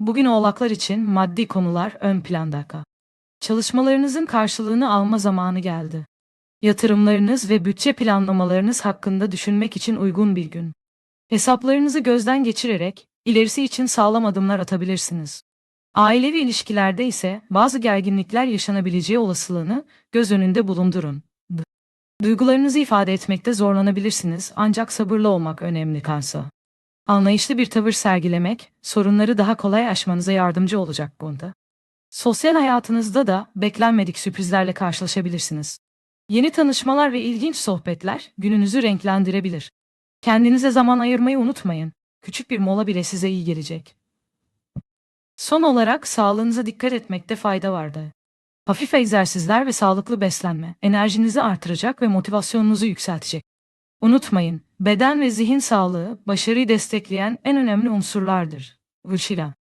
Bugün oğlaklar için maddi konular ön planda. Çalışmalarınızın karşılığını alma zamanı geldi. Yatırımlarınız ve bütçe planlamalarınız hakkında düşünmek için uygun bir gün. Hesaplarınızı gözden geçirerek ilerisi için sağlam adımlar atabilirsiniz. Ailevi ilişkilerde ise bazı gerginlikler yaşanabileceği olasılığını göz önünde bulundurun. Duygularınızı ifade etmekte zorlanabilirsiniz ancak sabırlı olmak önemli kansa. Anlayışlı bir tavır sergilemek, sorunları daha kolay aşmanıza yardımcı olacak bunda. Sosyal hayatınızda da beklenmedik sürprizlerle karşılaşabilirsiniz. Yeni tanışmalar ve ilginç sohbetler gününüzü renklendirebilir. Kendinize zaman ayırmayı unutmayın. Küçük bir mola bile size iyi gelecek. Son olarak sağlığınıza dikkat etmekte fayda vardı. Hafif egzersizler ve sağlıklı beslenme enerjinizi artıracak ve motivasyonunuzu yükseltecek. Unutmayın, beden ve zihin sağlığı başarıyı destekleyen en önemli unsurlardır. Vışila.